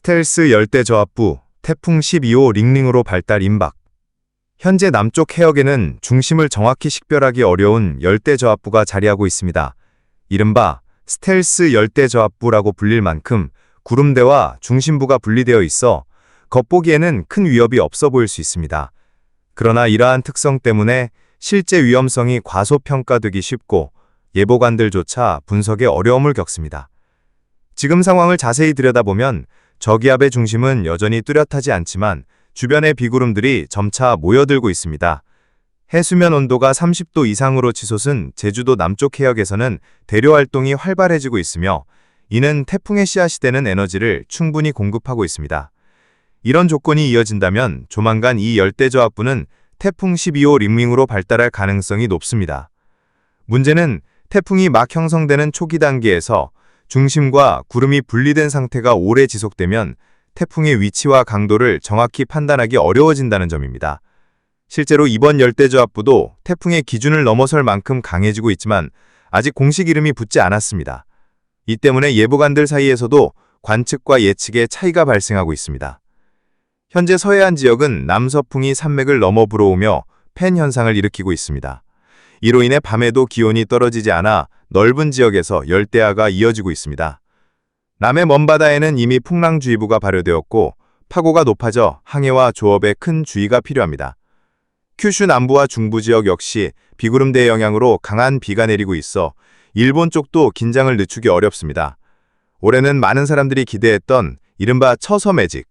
스텔스 열대 저압부 태풍 12호 링링으로 발달 임박. 현재 남쪽 해역에는 중심을 정확히 식별하기 어려운 열대 저압부가 자리하고 있습니다. 이른바 스텔스 열대 저압부라고 불릴 만큼 구름대와 중심부가 분리되어 있어 겉보기에는 큰 위협이 없어 보일 수 있습니다. 그러나 이러한 특성 때문에 실제 위험성이 과소평가되기 쉽고 예보관들조차 분석에 어려움을 겪습니다. 지금 상황을 자세히 들여다보면 저기압의 중심은 여전히 뚜렷하지 않지만 주변의 비구름들이 점차 모여들고 있습니다. 해수면 온도가 30도 이상으로 치솟은 제주도 남쪽 해역에서는 대류 활동이 활발해지고 있으며 이는 태풍의 씨앗이 되는 에너지를 충분히 공급하고 있습니다. 이런 조건이 이어진다면 조만간 이 열대저압부는 태풍 12호 링링으로 발달할 가능성이 높습니다. 문제는 태풍이 막 형성되는 초기 단계에서 중심과 구름이 분리된 상태가 오래 지속되면 태풍의 위치와 강도를 정확히 판단하기 어려워진다는 점입니다. 실제로 이번 열대저압부도 태풍의 기준을 넘어설 만큼 강해지고 있지만 아직 공식 이름이 붙지 않았습니다. 이 때문에 예보관들 사이에서도 관측과 예측에 차이가 발생하고 있습니다. 현재 서해안 지역은 남서풍이 산맥을 넘어 불어오며 팬 현상을 일으키고 있습니다. 이로 인해 밤에도 기온이 떨어지지 않아 넓은 지역에서 열대야가 이어지고 있습니다. 남해 먼바다에는 이미 풍랑주의보가 발효되었고 파고가 높아져 항해와 조업에 큰 주의가 필요합니다. 큐슈 남부와 중부 지역 역시 비구름대의 영향으로 강한 비가 내리고 있어 일본 쪽도 긴장을 늦추기 어렵습니다. 올해는 많은 사람들이 기대했던 이른바 처서 매직,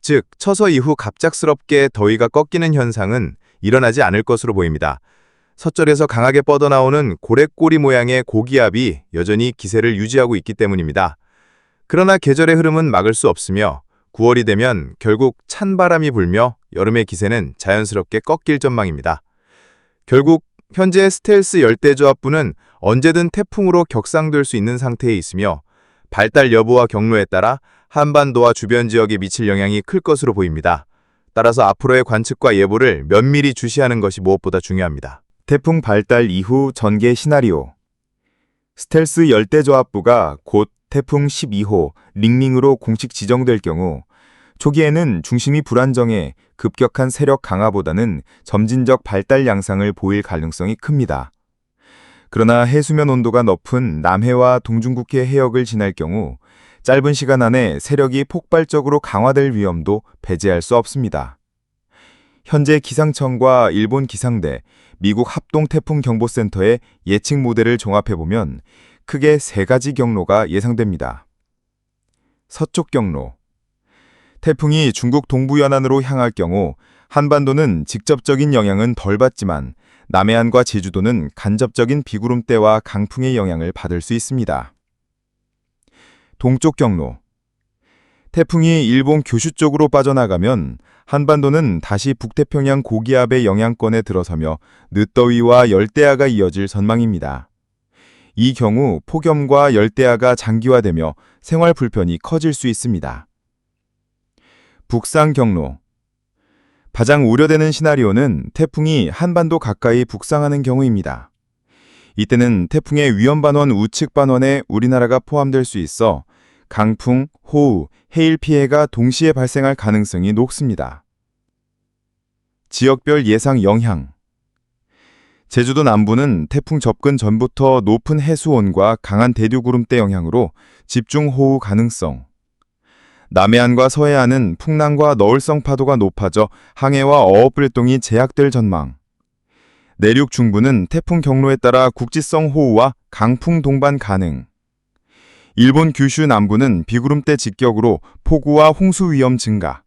즉 처서 이후 갑작스럽게 더위가 꺾이는 현상은 일어나지 않을 것으로 보입니다. 서쪽에서 강하게 뻗어나오는 고래꼬리 모양의 고기압이 여전히 기세를 유지하고 있기 때문입니다. 그러나 계절의 흐름은 막을 수 없으며 9월이 되면 결국 찬 바람이 불며 여름의 기세는 자연스럽게 꺾일 전망입니다. 결국 현재 스텔스 열대저압부는 언제든 태풍으로 격상될 수 있는 상태에 있으며 발달 여부와 경로에 따라 한반도와 주변 지역에 미칠 영향이 클 것으로 보입니다. 따라서 앞으로의 관측과 예보를 면밀히 주시하는 것이 무엇보다 중요합니다. 태풍 발달 이후 전개 시나리오 스텔스 열대저압부가 곧 태풍 12호 링링으로 공식 지정될 경우 초기에는 중심이 불안정해 급격한 세력 강화보다는 점진적 발달 양상을 보일 가능성이 큽니다. 그러나 해수면 온도가 높은 남해와 동중국해 해역을 지날 경우 짧은 시간 안에 세력이 폭발적으로 강화될 위험도 배제할 수 없습니다. 현재 기상청과 일본 기상대, 미국 합동태풍경보센터의 예측 모델을 종합해보면 크게 세 가지 경로가 예상됩니다. 서쪽 경로 태풍이 중국 동부 연안으로 향할 경우 한반도는 직접적인 영향은 덜 받지만 남해안과 제주도는 간접적인 비구름대와 강풍의 영향을 받을 수 있습니다. 동쪽 경로 태풍이 일본 교슈 쪽으로 빠져나가면 한반도는 다시 북태평양 고기압의 영향권에 들어서며 늦더위와 열대야가 이어질 전망입니다. 이 경우 폭염과 열대야가 장기화되며 생활 불편이 커질 수 있습니다. 북상 경로 가장 우려되는 시나리오는 태풍이 한반도 가까이 북상하는 경우입니다. 이때는 태풍의 위험반원 우측 반원에 우리나라가 포함될 수 있어 강풍, 호우, 해일 피해가 동시에 발생할 가능성이 높습니다. 지역별 예상 영향 제주도 남부는 태풍 접근 전부터 높은 해수온과 강한 대류구름대 영향으로 집중호우 가능성, 남해안과 서해안은 풍랑과 너울성 파도가 높아져 항해와 어업 활동이 제약될 전망. 내륙 중부는 태풍 경로에 따라 국지성 호우와 강풍 동반 가능. 일본 규슈 남부는 비구름대 직격으로 폭우와 홍수 위험 증가.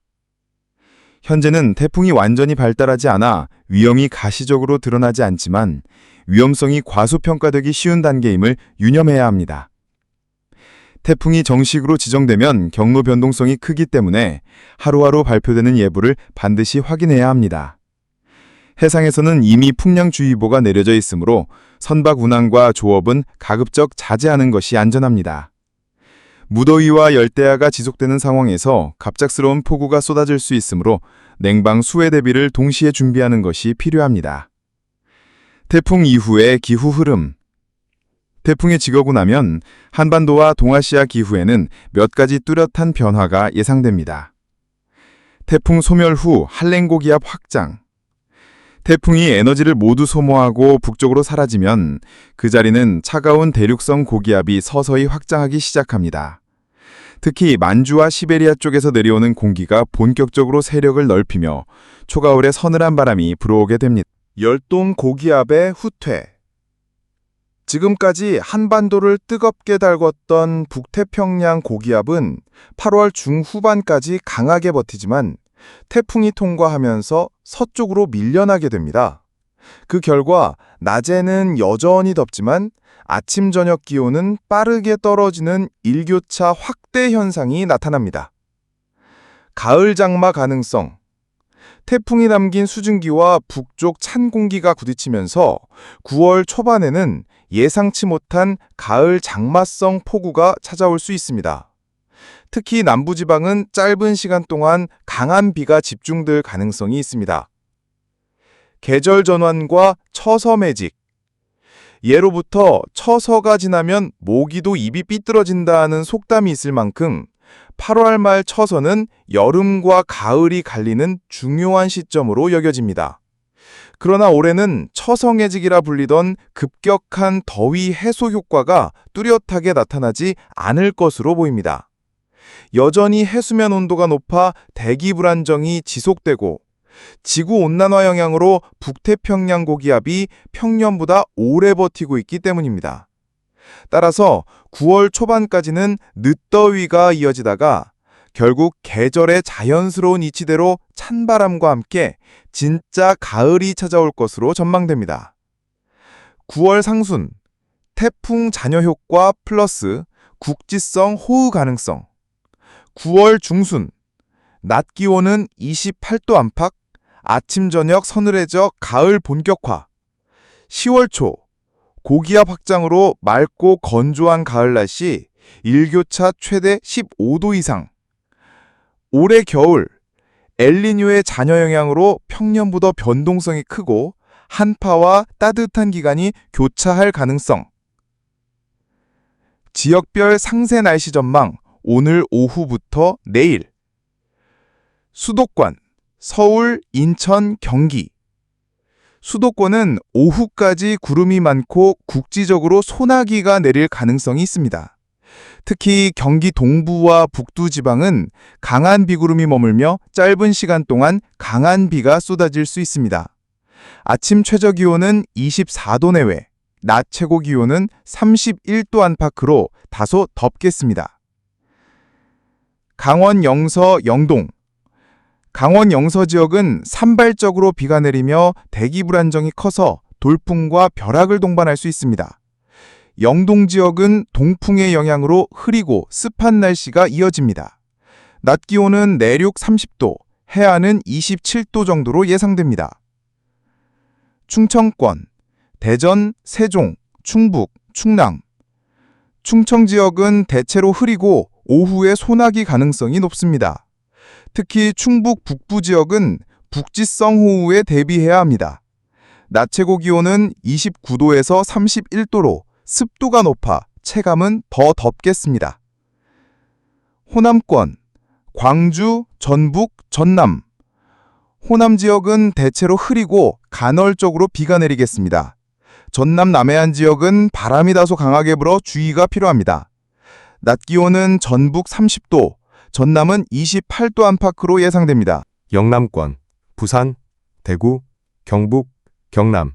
현재는 태풍이 완전히 발달하지 않아 위험이 가시적으로 드러나지 않지만 위험성이 과소평가되기 쉬운 단계임을 유념해야 합니다. 태풍이 정식으로 지정되면 경로 변동성이 크기 때문에 하루하루 발표되는 예보를 반드시 확인해야 합니다. 해상에서는 이미 풍량주의보가 내려져 있으므로 선박 운항과 조업은 가급적 자제하는 것이 안전합니다. 무더위와 열대야가 지속되는 상황에서 갑작스러운 폭우가 쏟아질 수 있으므로 냉방 수해 대비를 동시에 준비하는 것이 필요합니다. 태풍 이후의 기후 흐름 태풍이 지거고 나면 한반도와 동아시아 기후에는 몇 가지 뚜렷한 변화가 예상됩니다. 태풍 소멸 후 한랭고 기압 확장. 태풍이 에너지를 모두 소모하고 북쪽으로 사라지면 그 자리는 차가운 대륙성 고기압이 서서히 확장하기 시작합니다. 특히 만주와 시베리아 쪽에서 내려오는 공기가 본격적으로 세력을 넓히며 초가을에 서늘한 바람이 불어오게 됩니다. 열동 고기압의 후퇴. 지금까지 한반도를 뜨겁게 달궜던 북태평양 고기압은 8월 중후반까지 강하게 버티지만 태풍이 통과하면서 서쪽으로 밀려나게 됩니다. 그 결과 낮에는 여전히 덥지만 아침 저녁 기온은 빠르게 떨어지는 일교차 확대 현상이 나타납니다. 가을 장마 가능성 태풍이 남긴 수증기와 북쪽 찬 공기가 부딪히면서 9월 초반에는 예상치 못한 가을 장마성 폭우가 찾아올 수 있습니다. 특히 남부지방은 짧은 시간 동안 강한 비가 집중될 가능성이 있습니다. 계절 전환과 처서 매직 예로부터 처서가 지나면 모기도 입이 삐뚤어진다는 속담이 있을 만큼 8월 말 처서는 여름과 가을이 갈리는 중요한 시점으로 여겨집니다. 그러나 올해는 처성해직이라 불리던 급격한 더위 해소 효과가 뚜렷하게 나타나지 않을 것으로 보입니다. 여전히 해수면 온도가 높아 대기 불안정이 지속되고 지구 온난화 영향으로 북태평양 고기압이 평년보다 오래 버티고 있기 때문입니다. 따라서 9월 초반까지는 늦더위가 이어지다가 결국 계절의 자연스러운 이치대로 찬바람과 함께 진짜 가을이 찾아올 것으로 전망됩니다. 9월 상순, 태풍 잔여 효과 플러스 국지성 호우 가능성. 9월 중순, 낮 기온은 28도 안팎, 아침 저녁 서늘해져 가을 본격화. 10월 초, 고기압 확장으로 맑고 건조한 가을 날씨, 일교차 최대 15도 이상. 올해 겨울, 엘리뇨의 잔여 영향으로 평년보다 변동성이 크고 한파와 따뜻한 기간이 교차할 가능성. 지역별 상세 날씨 전망 오늘 오후부터 내일. 수도권 서울, 인천, 경기. 수도권은 오후까지 구름이 많고 국지적으로 소나기가 내릴 가능성이 있습니다. 특히 경기 동부와 북두 지방은 강한 비구름이 머물며 짧은 시간 동안 강한 비가 쏟아질 수 있습니다. 아침 최저 기온은 24도 내외, 낮 최고 기온은 31도 안팎으로 다소 덥겠습니다. 강원 영서 영동 강원 영서 지역은 산발적으로 비가 내리며 대기 불안정이 커서 돌풍과 벼락을 동반할 수 있습니다. 영동 지역은 동풍의 영향으로 흐리고 습한 날씨가 이어집니다. 낮 기온은 내륙 30도, 해안은 27도 정도로 예상됩니다. 충청권, 대전, 세종, 충북, 충남. 충청 지역은 대체로 흐리고 오후에 소나기 가능성이 높습니다. 특히 충북 북부 지역은 북지성 호우에 대비해야 합니다. 낮 최고 기온은 29도에서 31도로 습도가 높아 체감은 더 덥겠습니다. 호남권, 광주, 전북, 전남. 호남 지역은 대체로 흐리고 간헐적으로 비가 내리겠습니다. 전남 남해안 지역은 바람이 다소 강하게 불어 주의가 필요합니다. 낮 기온은 전북 30도, 전남은 28도 안팎으로 예상됩니다. 영남권, 부산, 대구, 경북, 경남.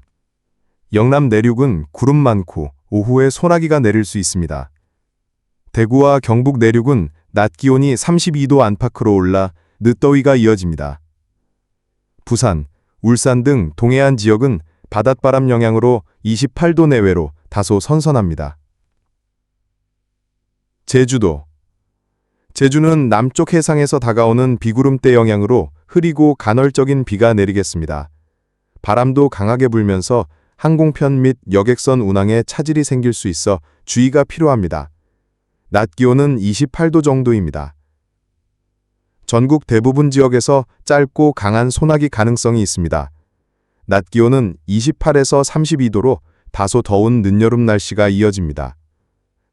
영남 내륙은 구름 많고 오후에 소나기가 내릴 수 있습니다. 대구와 경북 내륙은 낮 기온이 32도 안팎으로 올라 늦더위가 이어집니다. 부산, 울산 등 동해안 지역은 바닷바람 영향으로 28도 내외로 다소 선선합니다. 제주도 제주는 남쪽 해상에서 다가오는 비구름대 영향으로 흐리고 간헐적인 비가 내리겠습니다. 바람도 강하게 불면서 항공편 및 여객선 운항에 차질이 생길 수 있어 주의가 필요합니다. 낮 기온은 28도 정도입니다. 전국 대부분 지역에서 짧고 강한 소나기 가능성이 있습니다. 낮 기온은 28에서 32도로 다소 더운 늦여름 날씨가 이어집니다.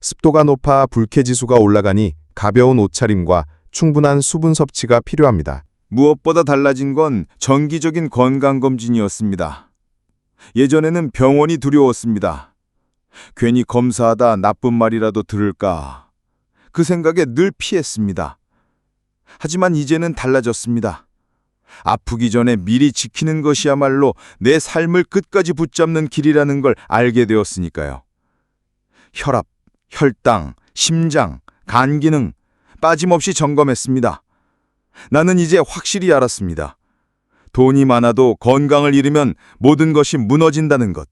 습도가 높아 불쾌지수가 올라가니 가벼운 옷차림과 충분한 수분 섭취가 필요합니다. 무엇보다 달라진 건 정기적인 건강검진이었습니다. 예전에는 병원이 두려웠습니다. 괜히 검사하다 나쁜 말이라도 들을까. 그 생각에 늘 피했습니다. 하지만 이제는 달라졌습니다. 아프기 전에 미리 지키는 것이야말로 내 삶을 끝까지 붙잡는 길이라는 걸 알게 되었으니까요. 혈압, 혈당, 심장, 간 기능 빠짐없이 점검했습니다. 나는 이제 확실히 알았습니다. 돈이 많아도 건강을 잃으면 모든 것이 무너진다는 것.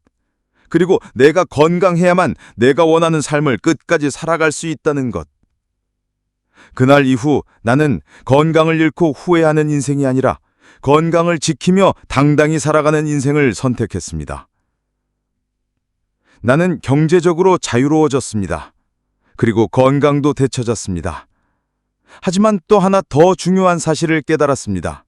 그리고 내가 건강해야만 내가 원하는 삶을 끝까지 살아갈 수 있다는 것. 그날 이후 나는 건강을 잃고 후회하는 인생이 아니라 건강을 지키며 당당히 살아가는 인생을 선택했습니다. 나는 경제적으로 자유로워졌습니다. 그리고 건강도 되찾았습니다. 하지만 또 하나 더 중요한 사실을 깨달았습니다.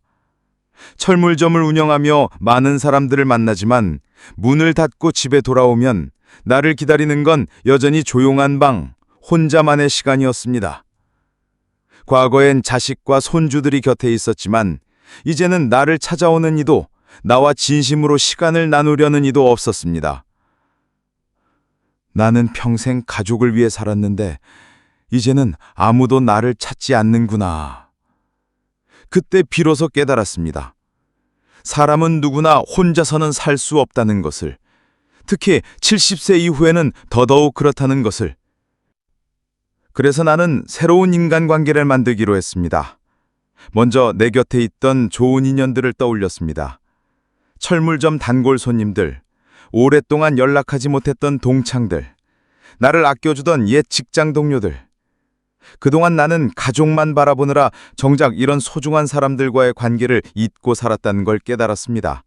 철물점을 운영하며 많은 사람들을 만나지만 문을 닫고 집에 돌아오면 나를 기다리는 건 여전히 조용한 방, 혼자만의 시간이었습니다. 과거엔 자식과 손주들이 곁에 있었지만 이제는 나를 찾아오는 이도 나와 진심으로 시간을 나누려는 이도 없었습니다. 나는 평생 가족을 위해 살았는데 이제는 아무도 나를 찾지 않는구나. 그때 비로소 깨달았습니다. 사람은 누구나 혼자서는 살 수 없다는 것을, 특히 70세 이후에는 더더욱 그렇다는 것을. 그래서 나는 새로운 인간관계를 만들기로 했습니다. 먼저 내 곁에 있던 좋은 인연들을 떠올렸습니다. 철물점 단골 손님들, 오랫동안 연락하지 못했던 동창들, 나를 아껴주던 옛 직장 동료들, 그동안 나는 가족만 바라보느라 정작 이런 소중한 사람들과의 관계를 잊고 살았다는 걸 깨달았습니다.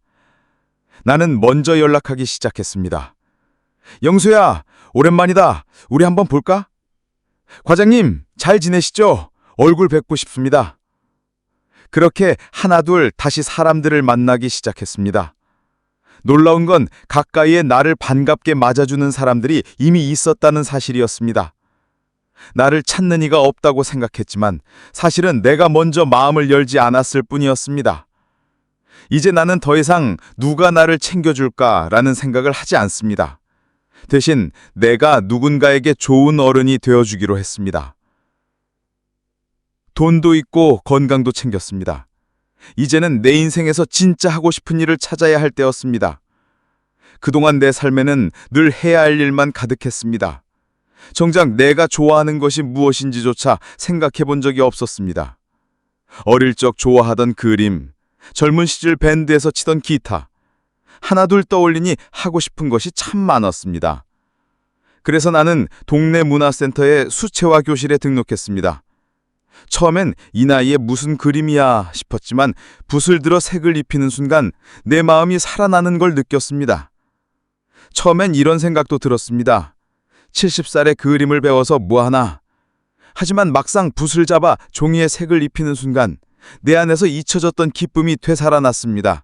나는 먼저 연락하기 시작했습니다. 영수야, 오랜만이다. 우리 한번 볼까? 과장님, 잘 지내시죠? 얼굴 뵙고 싶습니다. 그렇게 하나둘 다시 사람들을 만나기 시작했습니다. 놀라운 건 가까이에 나를 반갑게 맞아주는 사람들이 이미 있었다는 사실이었습니다. 나를 찾는 이가 없다고 생각했지만 사실은 내가 먼저 마음을 열지 않았을 뿐이었습니다. 이제 나는 더 이상 누가 나를 챙겨줄까라는 생각을 하지 않습니다. 대신 내가 누군가에게 좋은 어른이 되어주기로 했습니다. 돈도 있고 건강도 챙겼습니다. 이제는 내 인생에서 진짜 하고 싶은 일을 찾아야 할 때였습니다. 그동안 내 삶에는 늘 해야 할 일만 가득했습니다. 정작 내가 좋아하는 것이 무엇인지조차 생각해 본 적이 없었습니다. 어릴 적 좋아하던 그림, 젊은 시절 밴드에서 치던 기타, 하나둘 떠올리니 하고 싶은 것이 참 많았습니다. 그래서 나는 동네 문화센터의 수채화 교실에 등록했습니다. 처음엔 이 나이에 무슨 그림이야 싶었지만 붓을 들어 색을 입히는 순간 내 마음이 살아나는 걸 느꼈습니다. 처음엔 이런 생각도 들었습니다. 70살에 그림을 배워서 뭐하나. 하지만 막상 붓을 잡아 종이에 색을 입히는 순간 내 안에서 잊혀졌던 기쁨이 되살아났습니다.